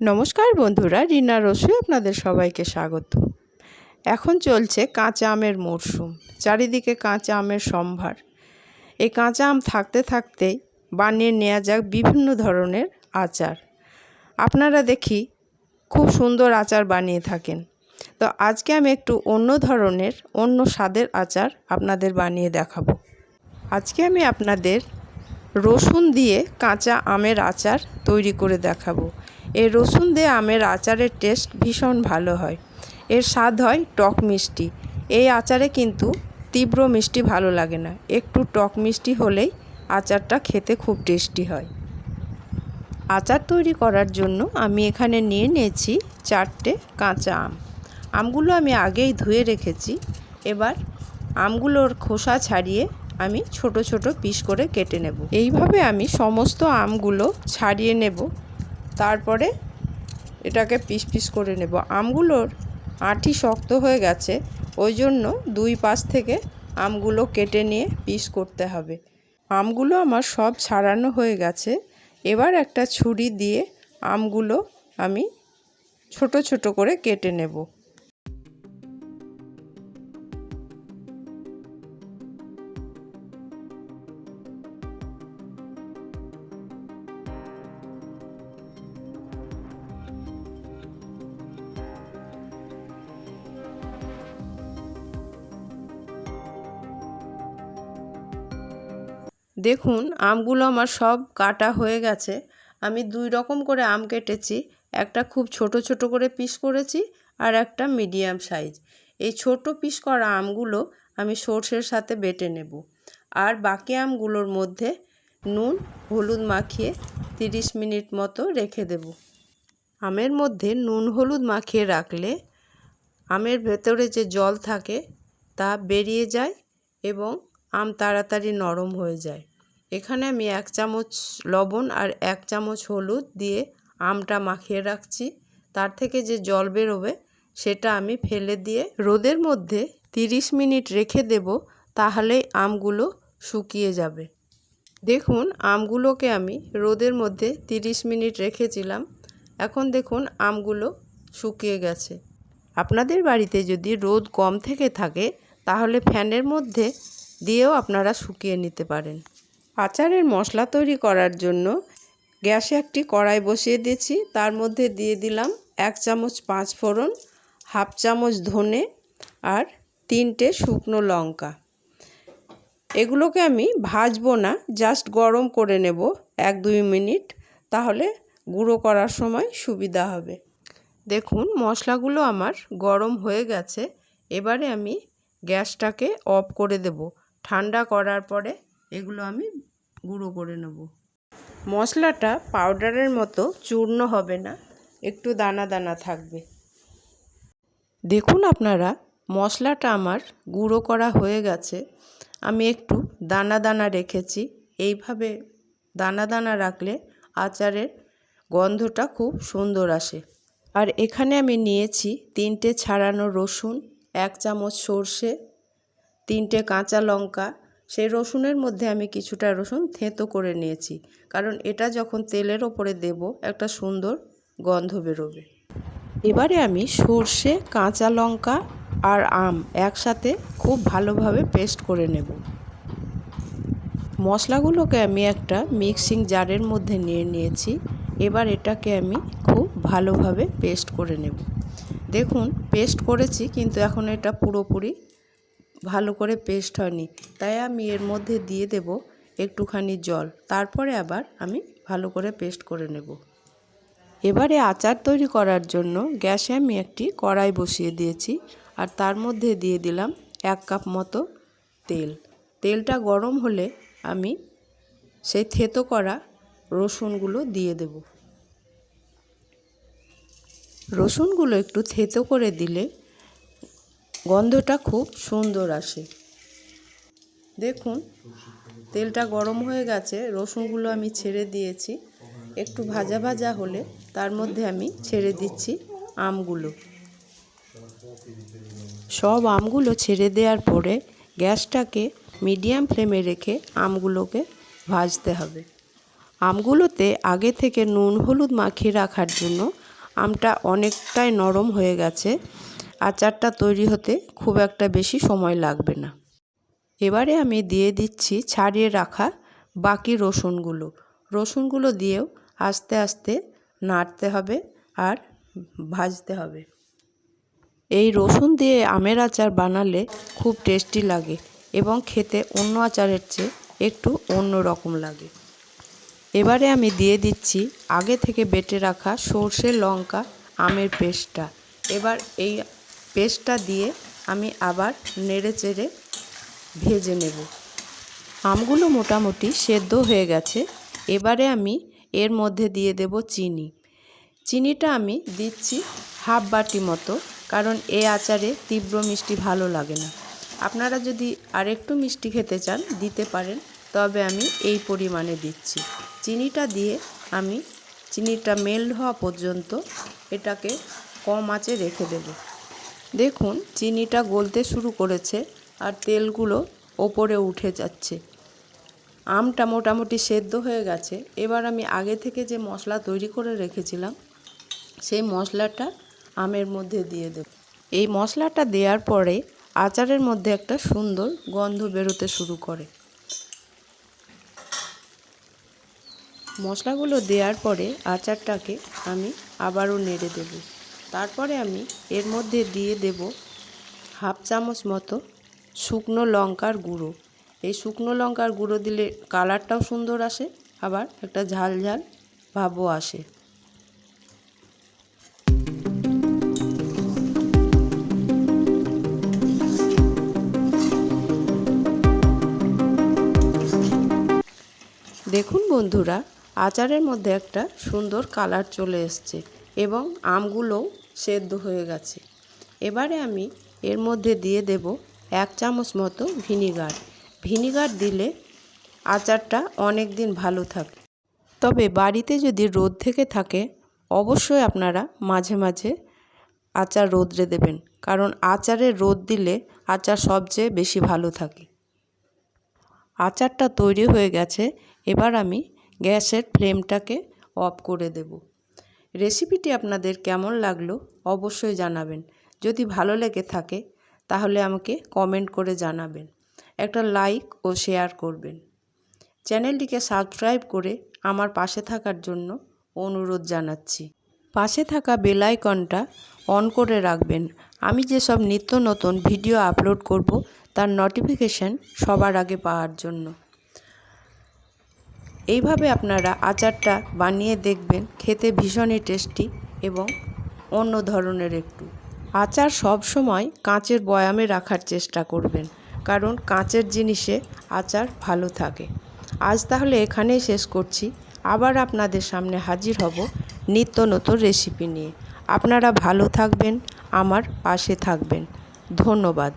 নমস্কার বন্ধুরা, রিনা রসুই আপনাদের সবাইকে স্বাগত। এখন চলছে কাঁচা আমের মরশুম চারিদিকে কাঁচা আমের সম্ভার। এই কাঁচা আম থাকতে থাকতেই বানিয়ে নেওয়া যাক বিভিন্ন ধরনের আচার। আপনারা দেখি খুব সুন্দর আচার বানিয়ে থাকেন। তো আজকে আমি একটু অন্য ধরনের, অন্য স্বাদের আচার আপনাদের বানিয়ে দেখাবো। আজকে আমি আপনাদের রসুন দিয়ে কাঁচা আমের আচার তৈরি করে দেখাবো। এই রসুন দিয়ে আমের আচারের টেস্ট ভীষণ ভালো হয়। এর স্বাদ হয় টক মিষ্টি। এই আচারে কিন্তু তীব্র মিষ্টি ভালো লাগে না। একটু টক মিষ্টি হলেই আচারটা খেতে খুব টেস্টি হয়। আচার তৈরি করার জন্য আমি এখানে নিয়ে নিয়েছি চারটে কাঁচা আম। আমগুলো আমি আগেই ধুয়ে রেখেছি। এবার আমগুলোর খোসা ছাড়িয়ে আমি ছোট ছোট পিস করে কেটে নেব। এইভাবে আমি সমস্ত আমগুলো ছাড়িয়ে নেব। তারপরে এটাকে পিস পিস করে নেব। আমগুলোর আঁটি শক্ত হয়ে গেছে, ওই জন্য দুই পাশ থেকে আমগুলো কেটে নিয়ে পিস করতে হবে। আমগুলো আমার সব ছাড়ানো হয়ে গেছে। এবার একটা ছুরি দিয়ে আমগুলো আমি ছোট ছোট করে কেটে নেব। দেখুন, আমগুলো আমার সব কাটা হয়ে গেছে। আমি দুই রকম করে আম কেটেছি। একটা খুব ছোট ছোট করে পিস করেছি আর একটা মিডিয়াম সাইজ। এই ছোট পিস করা আমগুলো আমি সর্ষের সাথে বেটে নেব। আর বাকি আমগুলোর মধ্যে নুন, হলুদ মাখিয়ে তিরিশ মিনিট মতো রেখে দেব। আমের মধ্যে নুন, হলুদ মাখিয়ে রাখলে আমের ভেতরে যে জল থাকে তা বেরিয়ে যায় এবং আম তাড়াতাড়ি নরম হয়ে যায়। এখানে আমি এক চামচ লবণ আর এক চামচ হলুদ দিয়ে আমটা মাখিয়ে রাখছি। তার থেকে যে জল বেরোবে, সেটা আমি ফেলে দিয়ে রোদের মধ্যে তিরিশ মিনিট রেখে দেব তাহলেই আমগুলো শুকিয়ে যাবে। দেখুন, আমগুলোকে আমি রোদের মধ্যে তিরিশ মিনিট রেখেছিলাম। এখন দেখুন, আমগুলো শুকিয়ে গেছে। আপনাদের বাড়িতে যদি রোদ কম থেকে থাকে, তাহলে ফ্যানের মধ্যে দিয়েও আপনারা শুকিয়ে নিতে পারেন। আচারের মশলা তৈরি করার জন্য গ্যাসে একটি কড়াই বসিয়ে দিয়েছি। তার মধ্যে দিয়ে দিলাম এক চামচ পাঁচ ফোড়ন, হাফ চামচ ধনে আর তিনটে শুকনো লঙ্কা। এগুলোকে আমি ভাজবো না, জাস্ট গরম করে নেব এক দুই মিনিট, তাহলে গুঁড়ো করার সময় সুবিধা হবে। দেখুন, মশলাগুলো আমার গরম হয়ে গেছে। এবারে আমি গ্যাসটাকে অফ করে দেব। ঠান্ডা করার পরে এগুলো আমি গুঁড়ো করে নেব। মশলাটা পাউডারের মতো চূর্ণ হবে না, একটু দানা দানা থাকবে। দেখুন আপনারা, মশলাটা আমার গুঁড়ো করা হয়ে গেছে। আমি একটু দানা দানা রেখেছি। এইভাবে দানা দানা রাখলে আচারের গন্ধটা খুব সুন্দর আসে। আর এখানে আমি নিয়েছি তিনটে ছাড়ানো রসুন, এক চামচ সর্ষে, তিনটে কাঁচা লঙ্কা সেই রসুনের মধ্যে আমি কিছুটা রসুন থেঁতো করে নিয়েছি। কারণ এটা যখন তেলের ওপরে দেব, একটা সুন্দর গন্ধ বেরোবে। এবারে আমি সর্ষে, কাঁচা লঙ্কা আর আম একসাথে খুব ভালোভাবে পেস্ট করে নেব। মশলাগুলোকে আমি একটা মিক্সিং জারের মধ্যে নিয়ে নিয়েছি। এবার এটাকে আমি খুব ভালোভাবে পেস্ট করে নেব। দেখুন, পেস্ট করেছি, কিন্তু এখন এটা পুরোপুরি ভালো করে পেস্ট হয়নি। তাই আমি এর মধ্যে দিয়ে দেব একটুখানি জল। তারপরে আবার আমি ভালো করে পেস্ট করে নেব। এবারে আচার তৈরি করার জন্য গ্যাসে আমি একটি কড়াই বসিয়ে দিয়েছি আর তার মধ্যে দিয়ে দিলাম এক কাপ মতো তেল। তেলটা গরম হলে আমি সেই থেতো করা রসুনগুলো দিয়ে দেব। রসুনগুলো একটু থেতো করে দিলে গন্ধটা খুব সুন্দর আসে। দেখুন, তেলটা গরম হয়ে গেছে, রসুনগুলো আমি ছেড়ে দিয়েছি। একটু ভাজা ভাজা হলে তার মধ্যে আমি ছেড়ে দিচ্ছি আমগুলো। সব আমগুলো ছেড়ে দেওয়ার পরে গ্যাসটাকে মিডিয়াম ফ্লেমে রেখে আমগুলোকে ভাজতে হবে। আমগুলোতে আগে থেকে নুন, হলুদ মাখিয়ে রাখার জন্য আমটা অনেকটাই নরম হয়ে গেছে। আচারটা তৈরি হতে খুব একটা বেশি সময় লাগবে না। এবারে আমি দিয়ে দিচ্ছি ছাড়িয়ে রাখা বাকি রসুনগুলো। রসুনগুলো দিয়েও আস্তে আস্তে নাড়তে হবে আর ভাজতে হবে। এই রসুন দিয়ে আমের আচার বানালে খুব টেস্টি লাগে এবং খেতে অন্য আচারের চেয়ে একটু অন্য রকম লাগে। এবারে আমি দিয়ে দিচ্ছি আগে থেকে বেটে রাখা সর্ষে, লঙ্কা, আমের পেস্টটা। এবার এই পেস্টটা দিয়ে আমি আবার নেড়ে চেড়ে ভেজে নেব। আমগুলো মোটামুটি সেদ্ধ হয়ে গেছে। এবারে আমি এর মধ্যে দিয়ে দেব চিনি। চিনিটা আমি দিচ্ছি হাফ বাটি মতো, কারণ এ আচারে তীব্র মিষ্টি ভালো লাগে না। আপনারা যদি আরেকটু মিষ্টি খেতে চান, দিতে পারেন, তবে আমি এই পরিমাণে দিচ্ছি। চিনিটা দিয়ে আমি, চিনিটা মেল্ট হওয়া পর্যন্ত এটাকে কম আঁচে রেখে দেব। দেখুন, চিনিটা গলতে শুরু করেছে আর তেলগুলো ওপরে উঠে যাচ্ছে। আমটা মোটামুটি সেদ্ধ হয়ে গেছে। এবার আমি আগে থেকে যে মশলা তৈরি করে রেখেছিলাম, সেই মশলাটা আমের মধ্যে দিয়ে দেব। এই মশলাটা দেওয়ার পরে আচারের মধ্যে একটা সুন্দর গন্ধ বেরোতে শুরু করে। মশলাগুলো দেওয়ার পরে আচারটাকে আমি আবারও নেড়ে দেব। তারপরে আমি এর মধ্যে দিয়ে দেব হাফ চামচ মতো শুকনো লঙ্কার গুঁড়ো। এই শুকনো লঙ্কার গুঁড়ো দিলে কালারটাও সুন্দর আসে, আবার একটা ঝাল ঝাল ভাবও আসে। দেখুন বন্ধুরা, আচারের মধ্যে একটা সুন্দর কালার চলে এসছে এবং আমগুলোও সেদ্ধ হয়ে গেছে। এবারে আমি এর মধ্যে দিয়ে দেব এক চামচ মতো ভিনিগার। ভিনিগার দিলে আচারটা অনেক দিন ভালো থাকে। তবে বাড়িতে যদি রোদ থেকে থাকে, অবশ্যই আপনারা মাঝে মাঝে আচার রোদ্রে দেবেন, কারণ আচারে রোদ দিলে আচার সবচেয়ে বেশি ভালো থাকে। আচারটা তৈরি হয়ে গেছে, এবার আমি গ্যাসের ফ্লেমটাকে অফ করে দেব। রেসিপিটি আপনাদের কেমন লাগল অবশ্যই জানাবেন। যদি ভালো লেগে থাকে, তাহলে আমাকে কমেন্ট করে জানাবেন। একটা লাইক ও শেয়ার করবেন। চ্যানেলটিকে সাবস্ক্রাইব করে আমার পাশে থাকার জন্য অনুরোধ জানাচ্ছি। পাশে থাকা বেল আইকনটা অন করে রাখবেন। আমি যেসব নিত্য নতুন ভিডিও আপলোড করব, তার নোটিফিকেশান সবার আগে পাওয়ার জন্য। এইভাবে আপনারা আচারটা বানিয়ে দেখবেন, খেতে ভীষণই টেস্টি এবং অন্য ধরনের একটু। আচার সব সময় কাঁচের বয়ামে রাখার চেষ্টা করবেন, কারণ কাঁচের জিনিসে আচার ভালো থাকে। আজ তাহলে এখানেই শেষ করছি। আবার আপনাদের সামনে হাজির হব নিত্য নতুন রেসিপি নিয়ে। আপনারা ভালো থাকবেন, আমার পাশে থাকবেন। ধন্যবাদ।